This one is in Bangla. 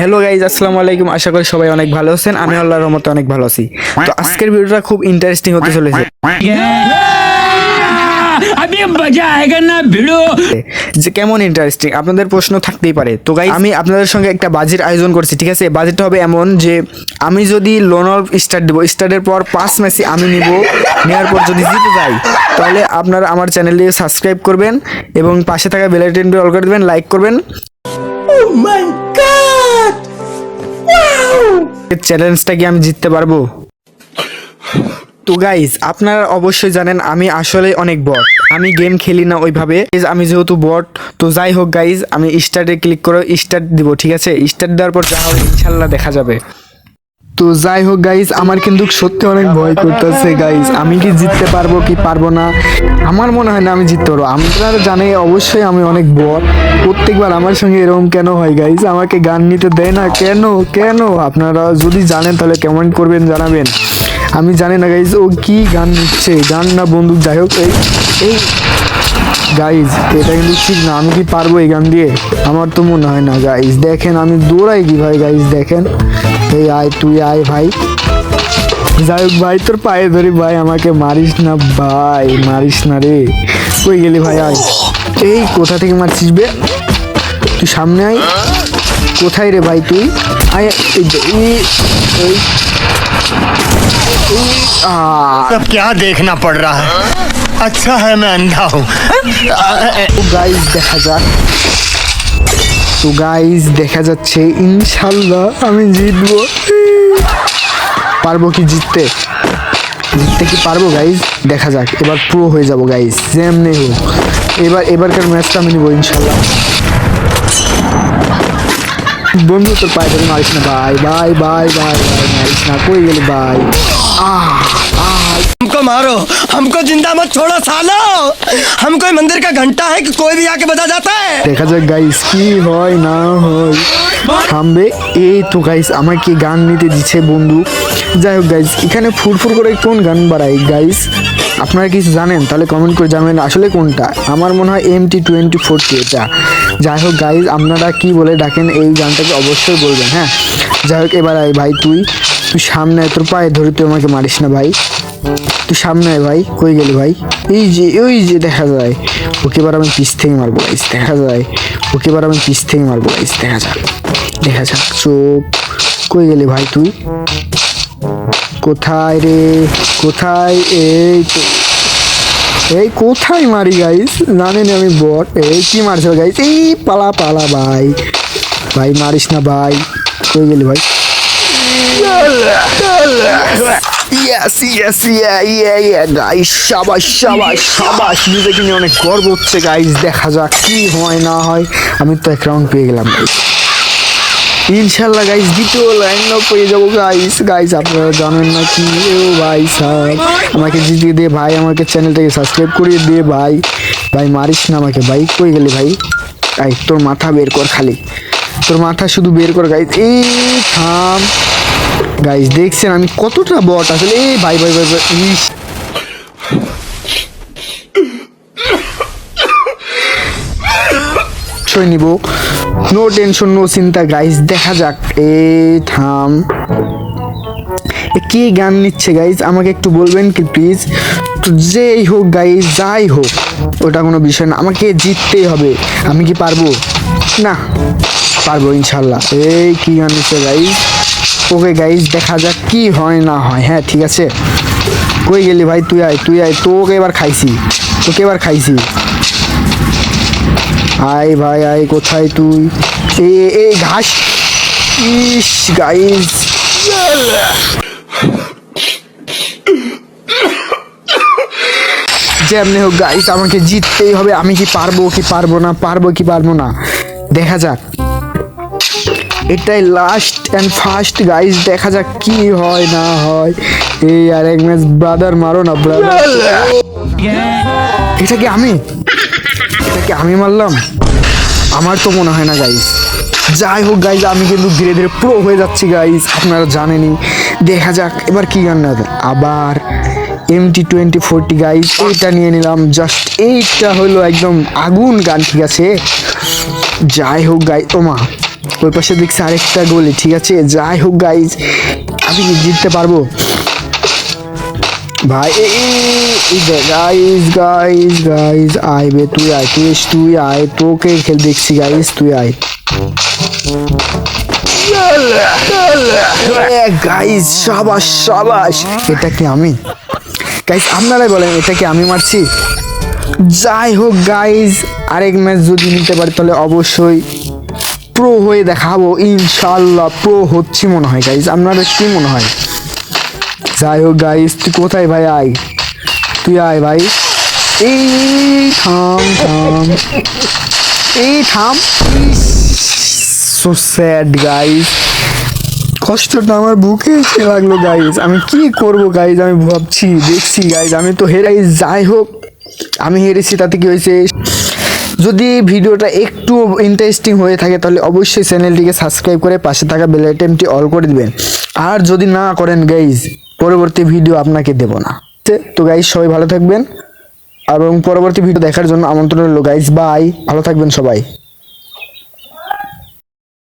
হ্যালো গাইজ আসসালামু আলাইকুম। আশা করি সবাই অনেক ভালো আছেন। আমি আল্লাহর রহমতে অনেক ভালো আছি। তো আজকের ভিডিওটা খুব ইন্টারেস্টিং হতে চলেছে। যে কেমন ইন্টারেস্টিং আপনাদের প্রশ্ন থাকতেই পারে। তো গাই আমি আপনাদের সঙ্গে একটা বাজেট আয়োজন করছি ঠিক আছে? বাজেটটা হবে এমন যে আমি যদি লোন অফ স্টার্ট দেবো স্টার্টের পর পাঁচ ম্যাচে আমি নিব নেওয়ার পর যদি জিতে যাই তাহলে আপনারা আমার চ্যানেলে সাবস্ক্রাইব করবেন এবং পাশে থাকা বেলাইটেনটি অল করে দেবেন লাইক করবেন। চ্যালেঞ্জটা কি আমি জিততে পারব তো গাইজ আপনারা অবশ্যই জানেন আমি আসলে অনেক বট আমি গেম খেলি না ওইভাবে। আমি যেহেতু বট তো যাই হোক গাইজ আমি স্টার্টে ক্লিক করে স্টার্ট দিব, ঠিক আছে? স্টার্ট দেওয়ার পর যা হবে, ইনশাল্লাহ দেখা যাবে। তো যাই হোক গাইজ আমার কিন্তু সত্যি অনেক ভয় করতেছে গাইজ আমি কি জিততে পারব, কি পারব না? আমার মনে হয় না আমি জিততে পারব। আপনারা জানে অবশ্যই আমি অনেক বট প্রত্যেকবার আমার সঙ্গে এরকম কেন হয় গাইজ আমাকে গান নিতে দেয় না। কেন? কেন? আপনারা যদি জানেন, তাহলে কমেন্ট করবেন, জানাবেন। আমি জানি না গাইজ ও কি গান নিচ্ছে গান না বন্দুক যাই হোক, এই এই গাইজ এটা কিন্তু ঠিক না। আমি কি পারব এই গান দিয়ে? আমার তো মনে হয় না গাইজ দেখেন, আমি দৌড়াই কি ভাই গাইজ দেখেন। এই আয় তুই আয় ভাই যাই হোক ভাই তোর পায়ে ধরি ভাই আমাকে মারিস না ভাই মারিস না রে কই গেলি ভাই আয় এই কোথা থেকে মারছিস বে তুই সামনে আয় কোথায় রে ভাই তুই আয় এই যে, এই এই আহ सब क्या देखना पड़ रहा है अच्छा है मैं अंधा हूँ তো গাইজ দেখা যাক তো গাইজ দেখা যাচ্ছে ইনশাল্লাহ আমি জিতবো পারবো কি জিততে জিততে কি পারবো গাইজ দেখা যাক এবার পুরো হয়ে যাবো গাইজ যেমনি হোক এবার এবারকার ম্যাচটা আমি নিবো ইনশাল্লাহ বন্ধু তোর পায়ে ধরে মারিস না ভাই ভাই ভাই ভাই ভাই মারিস না কই গেলি ভাই আহ আহ हमको मारो हमको जिंदा मत छोड़ो सालो हम कोई मंदिर का घंटा है कि कोई भी आके बजा जाता है দেখা যাক গাইস কি হয়, না হয়। থামবে। এই তো গাইস আমাকে গান নিতে দিচ্ছে বন্ধু? যাই হোক গাইস এখানে ফুরফুর করে কোন গান বাড়াই গাইস আপনারা কিছু জানেন? তাহলে কমেন্ট করে জানাবেন আসলে কোনটা। আমার মনে হয় এম টি টোয়েন্টি ফোরটি এটা। যাই হোক গাইস আপনারা কি বলে ডাকেন, এই গানটাকে অবশ্যই বলবেন হ্যাঁ? যাই হোক, এবার আয় ভাই, তুই। তুই সামনে তোর পায়ে ধরে তুই আমাকে মারিস না, ভাই। তুই সামনে আয় ভাই, কই গেলি ভাই? এই যে, ওই যে দেখা যায়। ওকে এবার আমি পিস থেকে মারবো গাইস দেখা যায়। ওকে এবার আমি পিস থেকে মারবো গাইস দেখা যাক। দেখা যাক চোখ কই গেলি ভাই তুই? কোথায় রে? কোথায়? এই তো। এই কোথায় মারি গাইস জানেন আমি বট এই কি মারছে গাইস এই পালা পালা, ভাই। ভাই, মারিস না, ভাই। কই গেলি ভাই? Yes yes yeah yeah yeah guys শাবাশ শাবাশ শাবাশ নিজেকে নিয়ে অনেক গর্ব হচ্ছে গাইস দেখা যাক কি হয়, না হয়। আমি তো এক রাউন্ড পেয়ে গেলাম ইনশাল্লাহ গাইস দ্বিতীয় লাইনও পেয়ে যাব গাইস গাইস আপনারা জানেন না কি? ও ভাই স্যার আমাকে জিতিয়ে দে ভাই, আমাকে চ্যানেলটাকে সাবস্ক্রাইব করিয়ে দে ভাই। ভাই, মারিস না আমাকে, ভাই, কই গেলি ভাই? এই, তোর মাথা বের কর খালি। তোর মাথা শুধু বের কর গাইস এই, থাম। গাইস দেখছেন আমি কতটা বট? আসলে এই ভাই ভাই ভাই ভাই, ইস। নিব। নো টেনশন নো চিন্তা গাইস দেখা যাক। এ, থাম। কে গান নিচ্ছে গাইজ আমাকে একটু বলবেন কি প্লিজ যেই হোক গাইজ যাই হোক, ওটা কোনো বিষয় না। আমাকে জিততেই হবে। আমি কি পারব? না, পারব ইনশাল্লাহ। এই, কি গান নিচ্ছে গাইজ ওকে গাইজ দেখা যাক কি হয় না হয়। হ্যাঁ ঠিক আছে। কই গেলি ভাই? তুই আয় তুই আয়। তোকে এবার খাইছি। তোকে এবার খাইছি। আয় ভাই, আয়, কোথায় তুই? এ এই ঘাস। ইস গাইজ যেমনি হোক গাইস আমাকে জিততেই হবে। আমি কি পারব কি পারব না? পারব কি পারব না? দেখা যাক। এটাই লাস্ট অ্যান্ড ফার্স্ট গাইস দেখা যাক কি হয়, না হয়। এই আর এক ম্যাচ ব্রাদার মারো না ব্রাদার এটা কি আমি? এটা কি আমি মারলাম? আমার তো মনে হয় না গাইস যাই হোক গাইজ আমি কিন্তু ধীরে ধীরে প্রো হয়ে যাচ্ছি গাইজ আপনারা জানেনই। দেখা যাক, এবার কি গান না আবার M T twenty forty guys এইটা নিয়ে নিলাম। জাস্ট এইটা হলো একদম আগুন গান, ঠিক আছে? যাই হোক গাই ওমা। ওই পাশে দেখছি আরেকটা গোলি, ঠিক আছে? যাই হোক গাইজ আমি জিততে পারব? ভাই গাইজ গাইজ গাইজ আয় বে, তুই আয়, তুই তুই আয়, তোকে খেল, দেখছি গাইজ তুই আয়। গাইজ সাবাস সাবাস। এটা কি আমি? গাইজ আপনারাই বলেন, এটা কি আমি মারছি? যাই হোক গাইজ আরেক ম্যাচ যদি নিতে পারি, তাহলে অবশ্যই প্রো হয়ে দেখাবো ইনশাল্লাহ প্রো হচ্ছি মনে হয় গাইজ আপনাদের কি মনে হয়? যাই হোক গাইজ তুই কোথায় ভাই? আয়। তুই আয় ভাই। এই থাম থাম। এই থাম। সো স্যাড গাইজ কষ্টটা আমার বুকে এসে লাগল গাইজ আমি কি করব গাইজ আমি ভাবছি, দেখছি গাইজ আমি তো হেরাই, যাই হোক। আমি হেরেছি, তাতে কি হয়েছে? যদি ভিডিওটা একটু ইন্টারেস্টিং হয়ে থাকে, তাহলে অবশ্যই চ্যানেলটিকে সাবস্ক্রাইব করে পাশে থাকা বেল আইটেমটি অল করে দিবেন। আর যদি না করেন গাইজ পরবর্তী ভিডিও আপনাকে দেব না। তো গাইজ সবাই ভালো থাকবেন। এবং পরবর্তী ভিডিও দেখার জন্য আমন্ত্রণ রইল গাইজ বাই ভালো থাকবেন সবাই।